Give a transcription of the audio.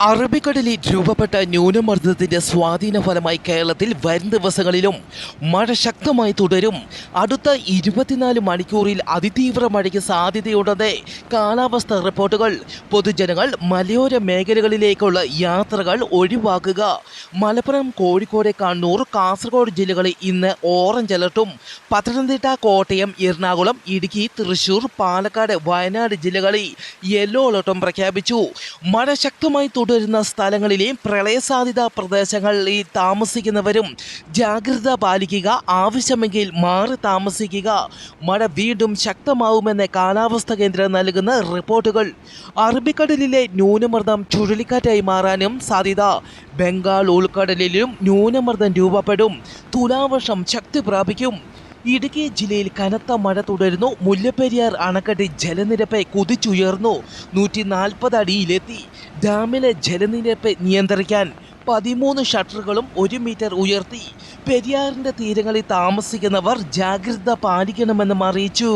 അറബിക്കടലിൽ രൂപപ്പെട്ട ന്യൂനമർദ്ദത്തിന്റെ സ്വാധീന ഫലമായി കേരളത്തിൽ വരും ദിവസങ്ങളിലും മഴ ശക്തമായി തുടരും. അടുത്ത ഇരുപത്തിനാല് മണിക്കൂറിൽ അതിതീവ്ര മഴയ്ക്ക് സാധ്യതയുണ്ടെന്ന് കാലാവസ്ഥ റിപ്പോർട്ടുകൾ. പൊതുജനങ്ങൾ മലയോര മേഖലകളിലേക്കുള്ള യാത്രകൾ ഒഴിവാക്കുക. മലപ്പുറം കോഴിക്കോട് കണ്ണൂർ കാസർഗോഡ് ജില്ലകളിൽ ഇന്ന് ഓറഞ്ച് അലർട്ടും. പത്തനംതിട്ട കോട്ടയം എറണാകുളം ഇടുക്കി തൃശൂർ പാലക്കാട് വയനാട് ജില്ലകളിൽ യെല്ലോ അലർട്ടും പ്രഖ്യാപിച്ചു. മഴ ശക്തമായി തുടരുന്ന സ്ഥലങ്ങളിലെ പ്രളയസാധ്യത പ്രദേശങ്ങളിൽ താമസിക്കുന്നവരും ജാഗ്രത പാലിക്കുക. ആവശ്യമെങ്കിൽ മാറി താമസിക്കുക. മഴ വീണ്ടും ശക്തമാവുമെന്ന് കാലാവസ്ഥാ കേന്ദ്രം നൽകുന്ന റിപ്പോർട്ടുകൾ. അറബിക്കടലിലെ ന്യൂനമർദ്ദം ചുഴലിക്കാറ്റായി മാറാനും സാധ്യത. ബംഗാൾ ഉൾക്കടലിലും ന്യൂനമർദ്ദം രൂപപ്പെടും. തുലാവർഷം ശക്തി പ്രാപിക്കും. ഇടുക്കി ജില്ലയിൽ കനത്ത മഴ തുടരുന്നു. മുല്ലപ്പെരിയാർ അണക്കെട്ട് ജലനിരപ്പ് കുതിച്ചുയർന്നു. നൂറ്റി നാൽപ്പത് അടിയിലെത്തി. ഡാമിലെ ജലനിരപ്പ് നിയന്ത്രിക്കാൻ പതിമൂന്ന് ഷട്ടറുകളും ഒരു മീറ്റർ ഉയർത്തി. പെരിയാറിന്റെ തീരങ്ങളിൽ താമസിക്കുന്നവർ ജാഗ്രത പാലിക്കണമെന്നും അറിയിച്ചു.